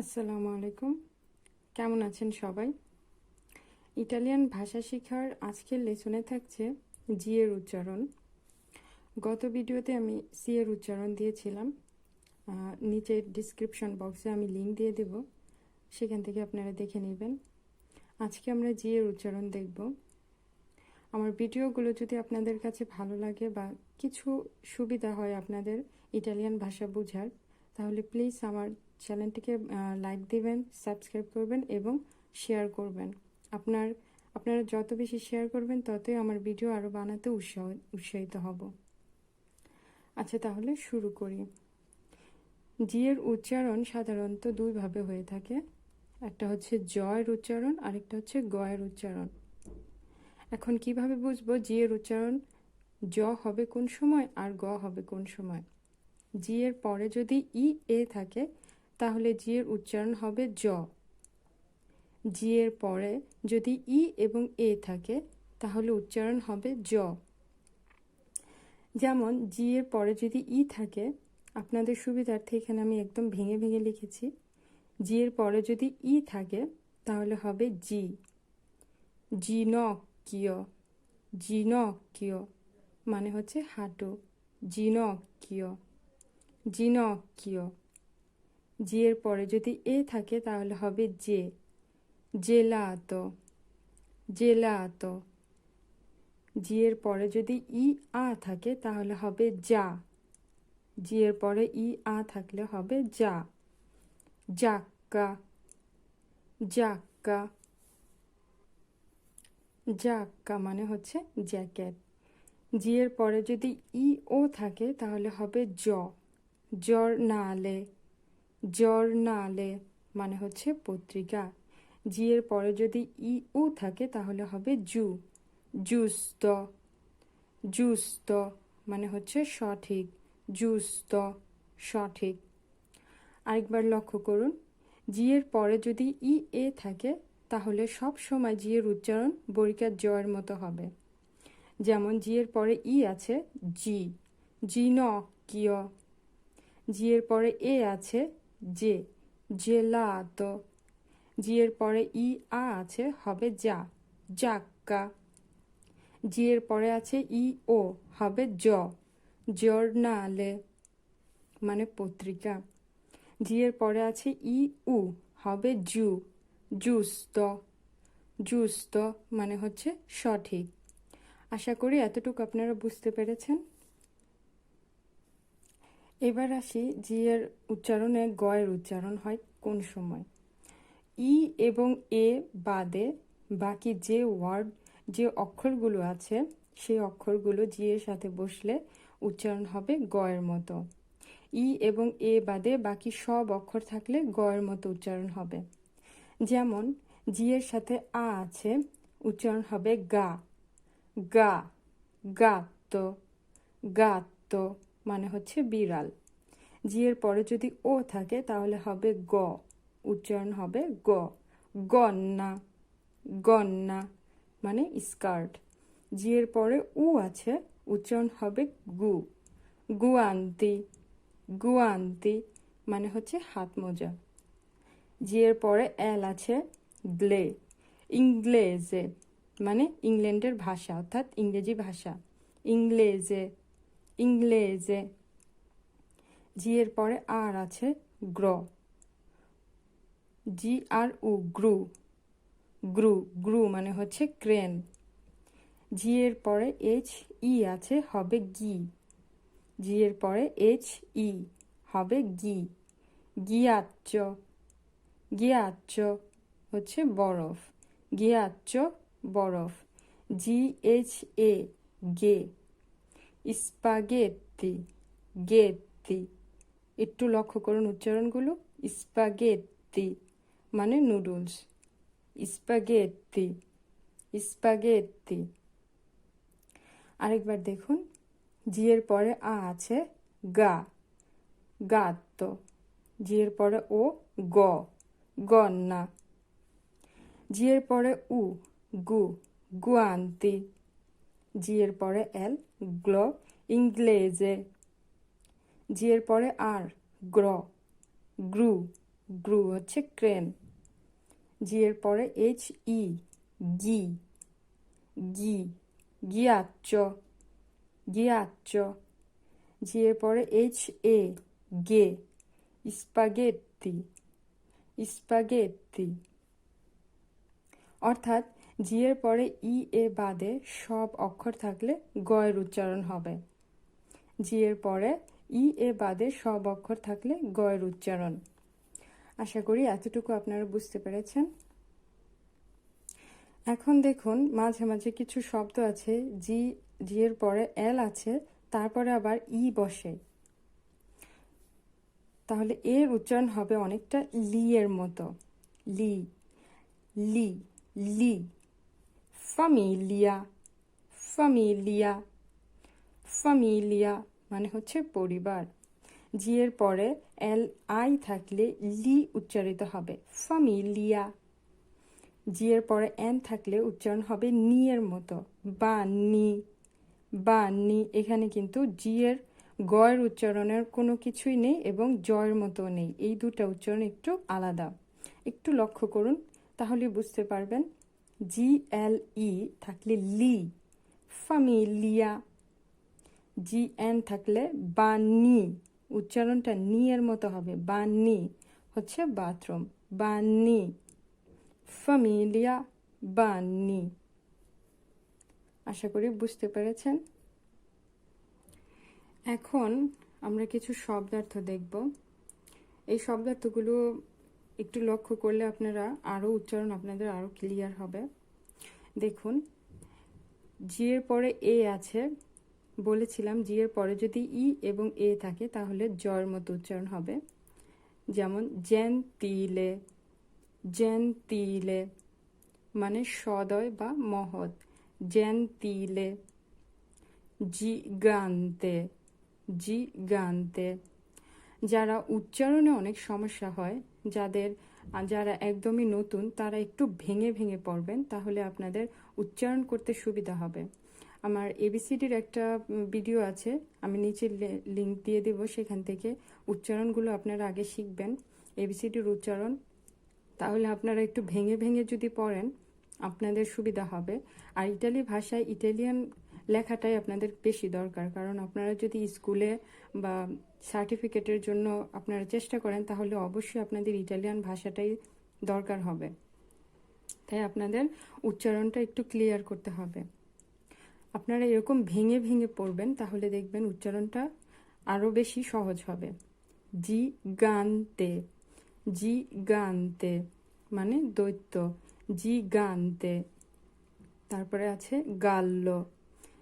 আসসালামু আলাইকুম। কেমন আছেন সবাই? ইটালিয়ান ভাষা শেখার আজকের লেসনে থাকছে জি এর উচ্চারণ। গত ভিডিওতে আমি সি এর উচ্চারণ দিয়েছিলাম। নিচের ডিসক্রিপশন বক্সে আমি লিংক দিয়ে দেব। সেখান থেকে আপনারা দেখে নেবেন। আজকে আমরা জি এর উচ্চারণ দেখব। আমার ভিডিওগুলো যদি আপনাদের কাছে ভালো লাগে বা কিছু সুবিধা হয় আপনাদের ইটালিয়ান ভাষা বোঝার, তাহলে প্লিজ আমার চ্যানেলটিকে লাইক দিবেন সাবস্ক্রাইব করবেন এবং শেয়ার করবেন। আপনার, আপনারা যত বেশি শেয়ার করবেন, ততই আমার ভিডিও আরও বানাতে উৎসাহ, উৎসাহিত হব। আচ্ছা তাহলে শুরু করি। জি এর উচ্চারণ সাধারণত দুইভাবে হয়ে থাকে। একটা হচ্ছে জয়ের উচ্চারণ, আরেকটা হচ্ছে গয়ের উচ্চারণ। এখন কীভাবে বুঝব জি এর উচ্চারণ? জ হবে কোন সময় আর গ হবে কোন সময়? জি এর পরে যদি ই, এ থাকে তাহলে জি এর উচ্চারণ হবে জ। জি এর পরে যদি ই এবং এ থাকে, তাহলে উচ্চারণ হবে জ। যেমন, জি এর পরে যদি ই থাকে, আপনাদের সুবিধার্থে এখানে আমি একদম ভেঙে ভেঙে লিখেছি। জি এর পরে যদি ই থাকে, তাহলে হবে জি। জিনকিয় জিনকিয় মানে হচ্ছে হাঁটু। জিনকিয় জিনকিয় জি এর পরে যদি এ থাকে তাহলে হবে জে। জেলাত। জেলাত। জি এর পরে যদি ই আ থাকে তাহলে হবে যা জি এর পরে ই আ থাকলে হবে যা জাক্কা। জাক্কা। জাক্কা মানে হচ্ছে জ্যাকেট। জি এর পরে যদি ই ও থাকে তাহলে হবে জ। জ্বর নালে। নালে মানে হচ্ছে পত্রিকা। জি এর পরে যদি ই উ থাকে তাহলে হবে জু। জুস্ত। জুস্ত মানে হচ্ছে সঠিক। জুস্ত, সঠিক। আরেকবার লক্ষ্য করুন, জি এর পরে যদি ই এ থাকে তাহলে সব সময় জি এর উচ্চারণ বরিকার জয়ের মতো হবে। যেমন জি এর পরে ই আছে জি। জি ন, কিয়। জি এর পরে এ আছে জে জেলাত জি এর পরে ই আ আছে, হবে যা। জাক্কা জি এর পরে আছে ই ও, হবে জ। জর্নালে মানে পত্রিকা। জি এর পরে আছে ই উ, হবে জু। জুস্ত। জুস্ত মানে হচ্ছে সঠিক। আশা করি এতটুকু আপনারা বুঝতে পেরেছেন। এবার আসি জি এর উচ্চারণে গয়ের উচ্চারণ হয় কোন সময়। ই এবং এ বাদে বাকি যে ওয়ার্ড, যে অক্ষরগুলো আছে, সেই অক্ষরগুলো জি এর সাথে বসলে উচ্চারণ হবে গয়ের মতো। ই এবং এ বাদে বাকি সব অক্ষর থাকলে গয়ের মতো উচ্চারণ হবে। যেমন জি এর সাথে আ আছে, উচ্চারণ হবে গা। গা, গাত্ত গাত্ত। মানে হচ্ছে বিড়াল। জি এর পরে যদি ও থাকে, তাহলে হবে গ। উচ্চারণ হবে গ। গন্না। গন্না মানে স্কার্ট। জি এর পরে উ আছে, উচ্চারণ হবে গু। গুয়ান্তি। গুয়ান্তি মানে হচ্ছে হাত মোজা। জি এর পরে এল আছে, গ্লে। ইংলেজে মানে ইংল্যান্ডের ভাষা, অর্থাৎ ইংরেজি ভাষা। ইংলেজে ইংলেজে। জি এর পরে আর আছে গ্র। জি আর উ গ্রু। গ্রু গ্রু মানে হচ্ছে ক্রেন। জি এর পরে এইচ ই আছে, হবে গি। জি এর পরে এইচ ই, হবে গি। গিয়াচ্চ গিয়াচ্চ হচ্ছে বরফ। গিয়াচ্চ বরফ। জি এইচ এ, গে। স্পাগেত্তি গেত্তি একটু লক্ষ্য করুন উচ্চারণগুলো। স্পাগেত্তি মানে নুডলস। স্পাগেত্তি স্পাগেত্তি আরেকবার দেখুন। জি এর পরে আ আছে গা। গাত্ত। জি এর পরে ও, গ। গন্না। জি এর পরে উ, গু। গুয়ান্তি। জি এর পরে এল গ্ল, ইংলেজে। জি এর পরে আর, গ্র, গ্রু গ্রু হচ্ছে ক্রেন। জি এর পরে এইচ, ই, গি গি, গিয়াচ্চ গিয়াচ্চ। জি এর পরে এইচ, এ, গে, স্পাগেত্তি স্পাগেত্তি। অর্থাৎ জি এর পরে ই এ বাদে সব অক্ষর থাকলে গয়ের উচ্চারণ হবে। জি এর পরে ই এ বাদে সব অক্ষর থাকলে গয়ের উচ্চারণ। আশা করি এতটুকু আপনারা বুঝতে পেরেছেন। এখন দেখুন, মাঝে মাঝে কিছু শব্দ আছে, জি জি এর পরে এল আছে, তারপরে আবার ই বসে। তাহলে এর উচ্চারণ হবে অনেকটা লি এর মতো। লি লি লি। ফামিলিয়া ফামিলিয়া ফামিলিয়া মানে হচ্ছে পরিবার। জি এর পরে এল আই থাকলে লি উচ্চারিত হবে। ফামিলিয়া জি এর পরে এন থাকলে উচ্চারণ হবে নি এর মতো। বা নি বা নি এখানে কিন্তু জি এর গয়ের উচ্চারণের কোনো কিছুই নেই এবং জয়ের মতো নেই। এই দুটা উচ্চারণ একটু আলাদা। একটু লক্ষ্য করুন, তাহলে বুঝতে পারবেন জি এল ই থাকলে লি ফামিলিয়া জি এন থাকলে বানি উচ্চারণটা নি এর মতো হবে বানি হচ্ছে বাথরুম বানি ফামিলিয়া বানি আশা করি বুঝতে পেরেছেন? এখন আমরা কিছু শব্দার্থ দেখব। এই শব্দার্থগুলো একটু লক্ষ্য করলে আপনারা আরও উচ্চারণ আপনাদের আরও ক্লিয়ার হবে। দেখুন জি এর পরে এ আছে। বলেছিলাম জি এর পরে যদি ই এবং এ থাকে, তাহলে জয়ের মতো উচ্চারণ হবে। যেমন জেন তিলে জেন তিলে মানে সদয় বা মহৎ। জেন তিলে জিগান্তে জিগান্তে যারা উচ্চারণে অনেক সমস্যা হয় যাদের যারা একদমই নতুন, তারা একটু ভেঙে ভেঙে পড়বেন, তাহলে আপনাদের উচ্চারণ করতে সুবিধা হবে। আমার এবিসিডির একটা ভিডিও আছে, আমি নিচে লিঙ্ক দিয়ে দেব, সেখান থেকে উচ্চারণগুলো আপনারা আগে শিখবেন এবিসিডির উচ্চারণ। তাহলে আপনারা একটু ভেঙে ভেঙে যদি পড়েন, আপনাদের সুবিধা হবে। আর ইটালি ভাষায় ইটালিয়ান লেখাটাই আপনাদের বেশি দরকার। কারণ আপনারা যদি স্কুলে বা সার্টিফিকেটের জন্য আপনারা চেষ্টা করেন, তাহলে অবশ্যই আপনাদের ইটালিয়ান ভাষাটাই দরকার হবে। তাই আপনাদের উচ্চারণটা একটু ক্লিয়ার করতে হবে। আপনারা এরকম ভেঙে ভেঙে পড়বেন, তাহলে দেখবেন উচ্চারণটা আরও বেশি সহজ হবে। জি গানতে জি গানতে মানে দৈত্য জি গানতে তারপরে আছে গাল্ল।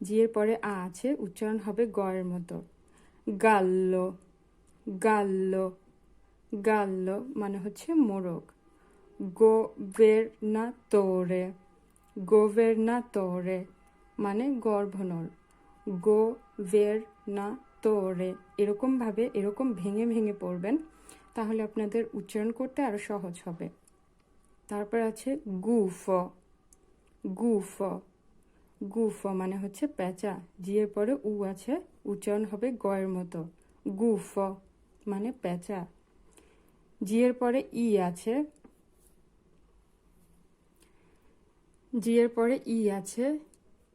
জি এর পরে আ আছে, উচ্চারণ হবে গয়ের মতো। গাল্ল গাল্ল গাল্ল মানে হচ্ছে মোরগ। গোভেরনাতোরে গোভেরনাতোরে মানে গর্ভনর গোভেরনাতোরে এরকমভাবে এরকম ভেঙে ভেঙে পড়বেন, তাহলে আপনাদের উচ্চারণ করতে আরও সহজ হবে। তারপর আছে গুফ গুফ। গুফ মানে হচ্ছে পেঁচা জিয়ের পরে উ আছে, উচ্চারণ হবে গয়ের মতো। গুফ মানে পেঁচা জিয়ের পরে ই আছে, জিয়ের পরে ই আছে,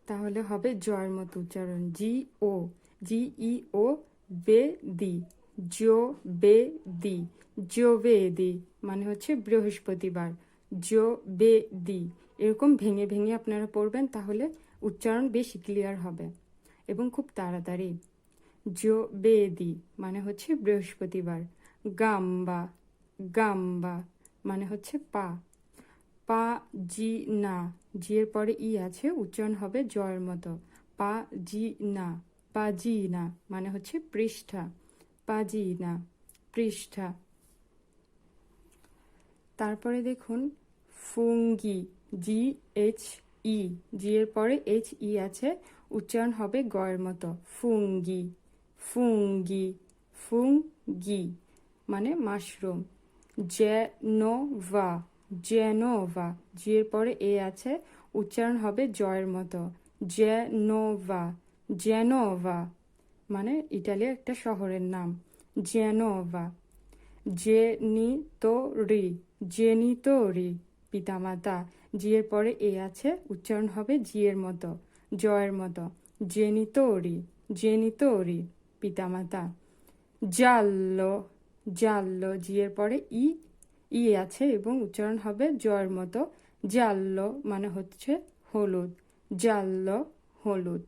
তাহলে হবে জয়ের মতো উচ্চারণ। জি ও, জি ই ও, বে দি, জো বে দি, জো বে দি মানে হচ্ছে বৃহস্পতিবার। জো বে দি। এরকম ভেঙে ভেঙে আপনারা পড়বেন, তাহলে উচ্চারণ বেশি ক্লিয়ার হবে এবং খুব তাড়াতাড়ি। জো বেদি মানে হচ্ছে বৃহস্পতিবার। গাম্বা গাম্বা মানে হচ্ছে পা। পা জি না, জি এর পরে ই আছে, উচ্চারণ হবে জয়ের মতো। পা জি না, পা জি না মানে হচ্ছে পৃষ্ঠা। পা জি না, পৃষ্ঠা। তারপরে দেখুন, ফুঙ্গি, জি, এইচ ই জি এর পরে এইচ ই আছে। উচ্চারণ হবে গয়ের মতো। ফুঙ্গি ফুঙ্গি ফুঙ্গি মানে মাশরুম। জেনোভা জেনোভা জি এর পরে এ আছে। উচ্চারণ হবে জয়ের মতো। জেনোভা জেনোভা মানে ইটালির একটা শহরের নাম। জেনোভা। জেনিতরি জেনিতরি। পিতামাতা জি এর পরে এ আছে, উচ্চারণ হবে জি এর মতো, জয়ের মতো জেনিতরি জেনিতরি পিতামাতা। জাল্লো জাল্লো জি এর পরে ই ই আছে এবং উচ্চারণ হবে জয়ের মতো, জাল্লো মানে হচ্ছে হলুদ, জাল্লো হলুদ।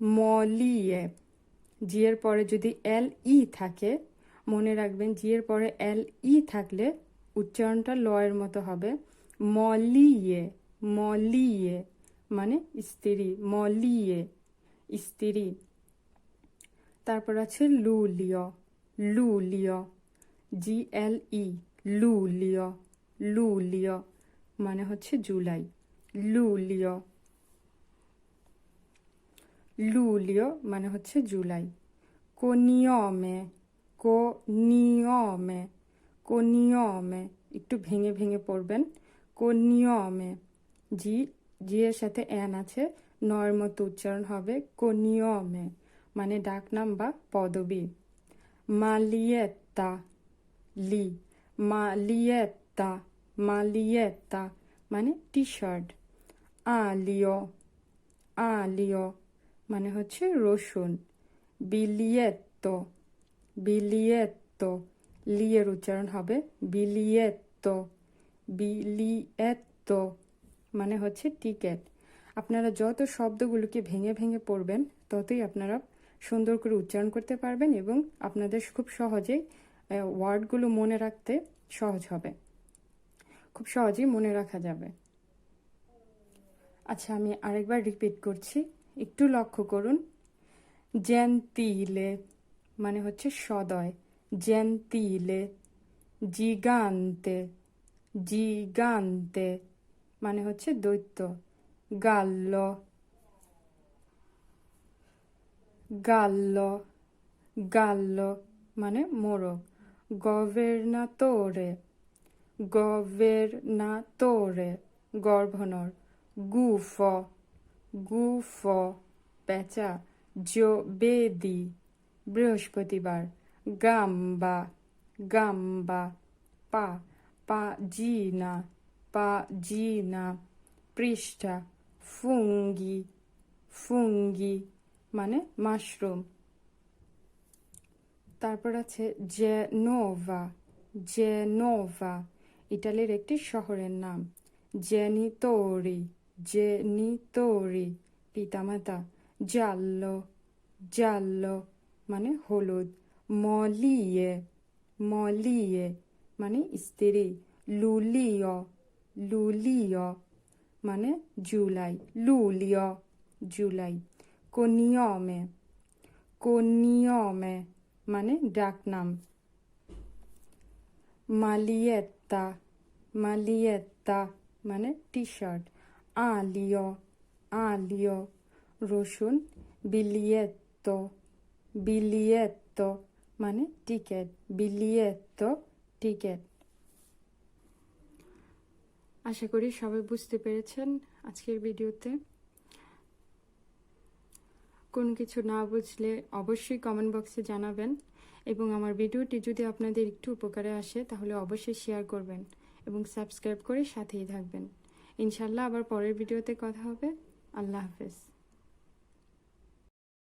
মলিয়ে জি এর পরে যদি এল ই থাকে, মনে রাখবেন জি এর পরে এল ই থাকলে উচ্চারণটা লয়ের মতো হবে। মলিয়ে মলিয়ে মানে স্ত্রী, মলিয়ে, স্ত্রী। তারপর আছে লুলিয় লুলিয়, জি এল ই, লুলিয় লুলিয় মানে হচ্ছে জুলাই। লুলিয় লুলিও মানে হচ্ছে জুলাই। কোনিয়মে কো নিয়মে কোনিয়মে, একটু ভেঙে ভেঙে পড়বেন। কোনিয়মে, জি জি এর সাথে এন আছে, নয়ের মতো উচ্চারণ হবে কোনিয়মে মানে ডাকনাম বা পদবী। মালিয়েত্তা লি মালিয়েত্তা মালিয়েতা মানে টি শার্ট আলিও আলিও মানে হচ্ছে রসুন। বিলিয়েত্তো বিলিয়েত্তো লিয়ের উচ্চারণ হবে বিলিয়েত্তো বিলিয়েত্তো মানে হচ্ছে টিকেট। আপনারা যত শব্দগুলোকে ভেঙে ভেঙে পড়বেন, ততই আপনারা সুন্দর করে উচ্চারণ করতে পারবেন এবং আপনাদের খুব সহজেই ওয়ার্ডগুলো মনে রাখতে সহজ হবে। খুব সহজেই মনে রাখা যাবে। আচ্ছা আমি আরেকবার রিপিট করছি। একটু লক্ষ্য করুন। জেন্তিলে মানে হচ্ছে সদয়। জেন্তিলে জিগান্তে জিগান্তে মানে হচ্ছে দৈত্য গাল্ল গাল্ল গাল্ল মানে মোরগ গভেরনাতোরে গভেরনাতোরে গর্ভনর গুফ গুফ পেঁচা জো বেদি, বৃহস্পতিবার পা পা জিনা পা জিনা পৃষ্ঠা ফুঙ্গি ফুঙ্গি মানে মাশরুম তারপর আছে জেনোভা জেনোভা ইটালির একটি শহরের নাম। জেনিতোরি জেনিতোরি পিতামাতা, জাল্লো জাল্লো মানে হলুদ। মলিয়ে মলিয়ে মানে স্ত্রী লুলিয় লুলিয় মানে জুলাই লুলিয় জুলাই কোনিয়মে কোনিয়মে মানে ডাকনাম মালিয়েত্তা মালিয়েত্তা মানে টি শার্ট আলিয় আলিয় রসুন বিলিয়েত্তো বিলিয়েত্তো মানে টিকেট বিলিয়েত্তো টিকেট আশা করি সবাই বুঝতে পেরেছেন আজকের ভিডিওতে। কোনো কিছু না বুঝলে অবশ্যই কমেন্ট বক্সে জানাবেন এবং আমার ভিডিওটি যদি আপনাদের একটু উপকারে আসে তাহলে অবশ্যই শেয়ার করবেন এবং সাবস্ক্রাইব করে সাথেই থাকবেন। ইনশাল্লাহ আবার পরের ভিডিওতে কথা হবে। আল্লাহ হাফেজ।